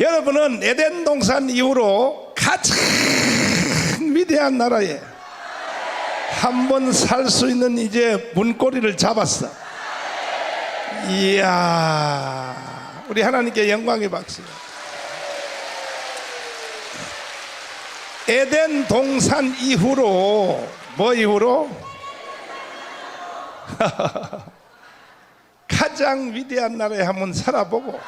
여러분은 에덴 동산 이후로 가장 위대한 나라에 한 번 살 수 있는 이제 문고리를 잡았어. 이야, 우리 하나님께 영광의 박수. 에덴 동산 이후로 뭐 이후로 가장 위대한 나라에 한번 살아보고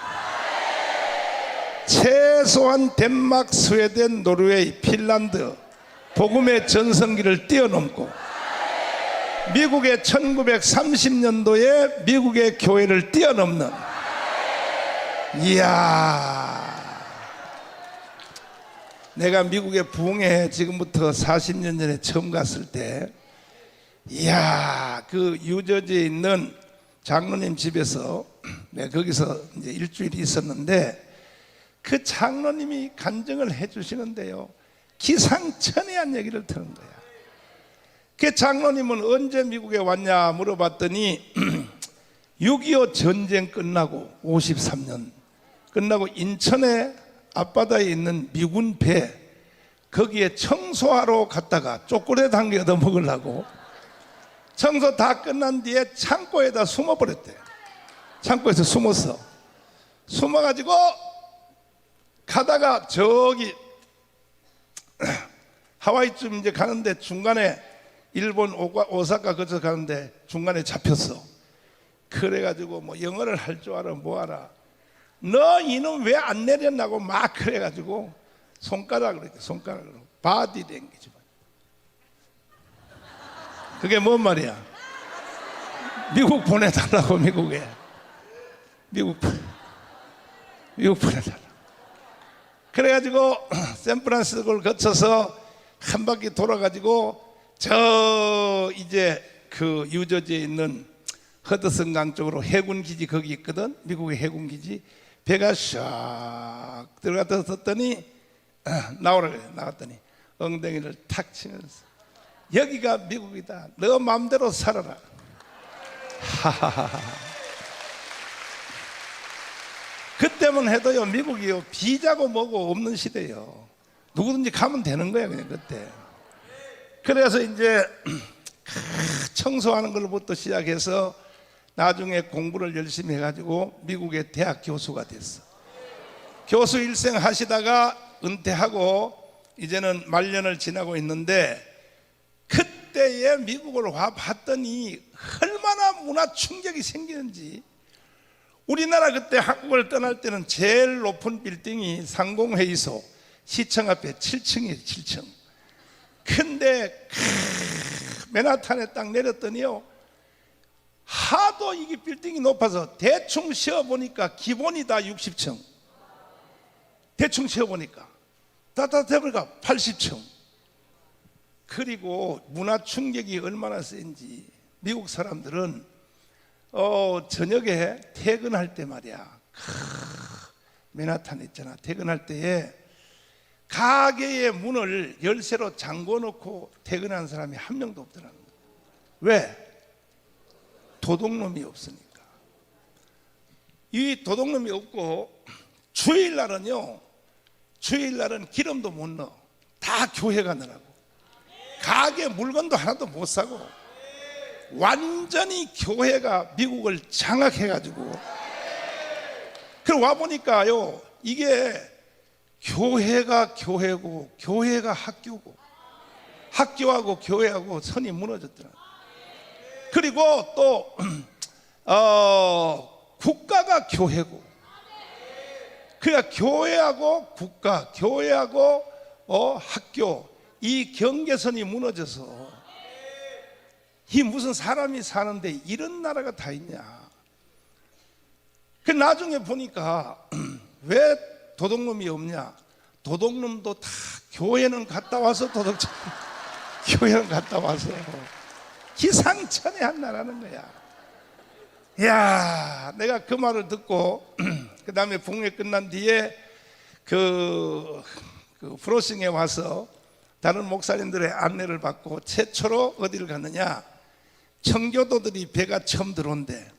최소한 덴마크, 스웨덴, 노르웨이, 핀란드 복음의 전성기를 뛰어넘고 미국의 1930년도에 미국의 교회를 뛰어넘는 이야. 내가 미국에 부흥회 지금부터 40년 전에 처음 갔을 때 이야 그 유저지에 있는 장로님 집에서 내가 거기서 이제 일주일 있었는데 그 장로님이 간증을 해주시는데요. 기상천외한 얘기를 들은 거야. 그 장로님은 언제 미국에 왔냐 물어봤더니 6.25 전쟁 끝나고 53년 끝나고 인천에 앞바다에 있는 미군 배 거기에 청소하러 갔다가 초콜릿 한개 얻어 먹으려고 청소 다 끝난 뒤에 창고에다 숨어버렸대. 창고에서 숨었어. 숨어가지고 가다가 저기 하와이쯤 이제 가는데 중간에 일본 오사카 거쳐 가는데 중간에 잡혔어. 그래가지고 뭐 영어를 할 줄 알아 뭐 알아. 너 이놈 왜 안 내렸나고 막 그래가지고 손가락으로 손가락으로 바디 랭귀지. 그게 뭔 말이야? 미국 보내달라고 미국에 미국 보- 미국 보내달라. 그래가지고 샌프란시스코를 거쳐서 한 바퀴 돌아가지고 저 이제 그 유저지에 있는 허드슨 강 쪽으로 해군 기지 거기 있거든? 미국의 해군 기지. 배가 샥 들어갔다 섰더니 나오라 그래 나갔더니 엉덩이를 탁 치면서. 여기가 미국이다. 너 마음대로 살아라 그때만 해도요 미국이요 비자고 뭐고 없는 시대요. 누구든지 가면 되는 거야 그냥 그때. 그래서 이제 청소하는 걸부터 시작해서 나중에 공부를 열심히 해가지고 미국의 대학 교수가 됐어. 교수 일생 하시다가 은퇴하고 이제는 말년을 지나고 있는데 그때에 미국을 와 봤더니 얼마나 문화 충격이 생기는지 우리나라 그때 한국을 떠날 때는 제일 높은 빌딩이 상공회의소 시청 앞에 7층이에요 7층. 근데 크, 맨하탄에 딱 내렸더니요 하도 이게 빌딩이 높아서 대충 세어보니까 기본이 다 60층. 대충 세어보니까. 따뜻해보니까 80층. 그리고 문화 충격이 얼마나 센지 미국 사람들은 어, 저녁에 퇴근할 때 말이야. 크, 맨하탄 있잖아. 퇴근할 때에 가게의 문을 열쇠로 잠궈 놓고 퇴근한 사람이 한 명도 없더라는 거야. 왜? 도둑놈이 없으니까. 이 도둑놈이 없고 주일날은요. 주일날은 기름도 못 넣어. 다 교회 가느라고. 가게 물건도 하나도 못 사고 완전히 교회가 미국을 장악해가지고. 그래 와 보니까요 이게 교회가 교회고 교회가 학교고. 학교하고 교회하고 선이 무너졌더라. 그리고 또 어, 국가가 교회고. 그러니까 교회하고 국가, 교회하고 어, 학교 이 경계선이 무너져서 이 무슨 사람이 사는데 이런 나라가 다 있냐? 그 나중에 보니까 왜 도둑놈이 없냐? 도둑놈도 다 교회는 갔다 와서 도둑 잡 교회는 갔다 와서 기상천외한 나라는 거야. 야, 내가 그 말을 듣고 그 다음에 봉회 끝난 뒤에 그, 그 프로싱에 와서 다른 목사님들의 안내를 받고 최초로 어디를 갔느냐? 청교도들이 배가 처음 들어온대.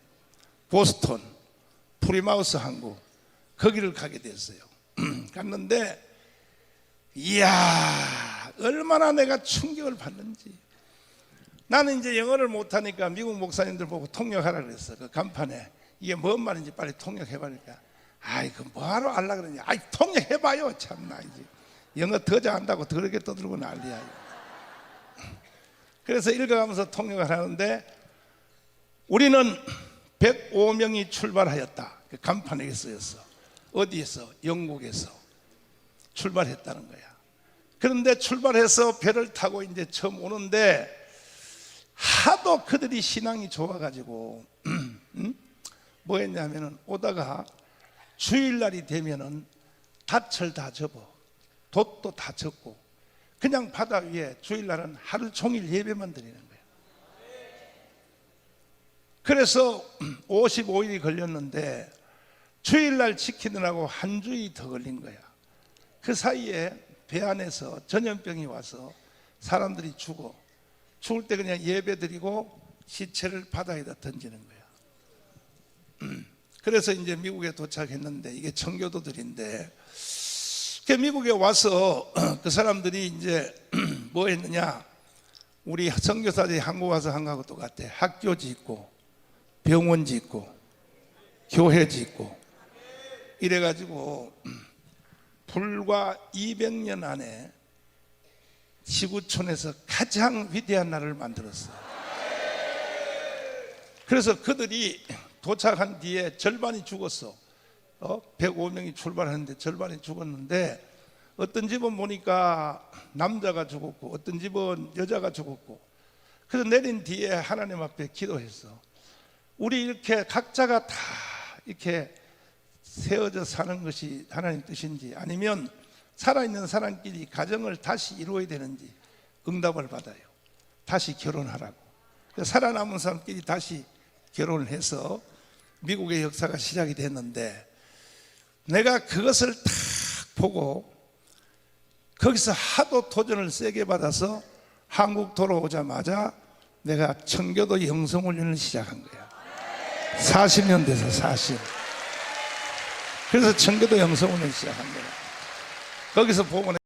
보스턴, 프리마우스 항구 거기를 가게 됐어요. 갔는데 이야 얼마나 내가 충격을 받는지 나는 이제 영어를 못하니까 미국 목사님들 보고 통역하라 그랬어 그 간판에 이게 뭔 말인지 빨리 통역해봐니까 아이 그 뭐하러 알라 그러냐 아이 통역해봐요 참나 이제 영어 더 잘한다고 더럽게 떠들고 난리야. 그래서 읽어가면서 통역을 하는데 우리는 105명이 출발하였다. 그 간판에 쓰였어 어디에서? 영국에서 출발했다는 거야. 그런데 출발해서 배를 타고 이제 처음 오는데 하도 그들이 신앙이 좋아가지고 음? 뭐 했냐면은 오다가 주일날이 되면은 닻을 다 접어 돛도 다 접고 그냥 바다 위에 주일날은 하루 종일 예배만 드리는 거예요. 그래서 55일이 걸렸는데 주일날 지키느라고 한 주일 더 걸린 거야. 그 사이에 배 안에서 전염병이 와서 사람들이 죽어. 죽을 때 그냥 예배 드리고 시체를 바다에다 던지는 거야. 음. 그래서 이제 미국에 도착했는데 이게 청교도들인데 그 미국에 와서 그 사람들이 이제 뭐 했느냐 우리 선교사들이 한국 와서 한 거하고 똑같아 학교 짓고 병원 짓고 교회 짓고 이래가지고 불과 200년 안에 지구촌에서 가장 위대한 나라를 만들었어요. 그래서 그들이 도착한 뒤에 절반이 죽었어. 어? 105명이 출발하는데 절반이 죽었는데 어떤 집은 보니까 남자가 죽었고 어떤 집은 여자가 죽었고 그래서 내린 뒤에 하나님 앞에 기도했어. 우리 이렇게 각자가 다 이렇게 세워져 사는 것이 하나님 뜻인지 아니면 살아있는 사람끼리 가정을 다시 이루어야 되는지 응답을 받아요. 다시 결혼하라고. 살아남은 사람끼리 다시 결혼을 해서 미국의 역사가 시작이 됐는데 내가 그것을 딱 보고 거기서 하도 도전을 세게 받아서 한국 돌아오자마자 내가 청교도 영성훈련을 시작한 거야. 40년 돼서 40. 그래서 청교도 영성훈련을 시작한 거야. 거기서 보면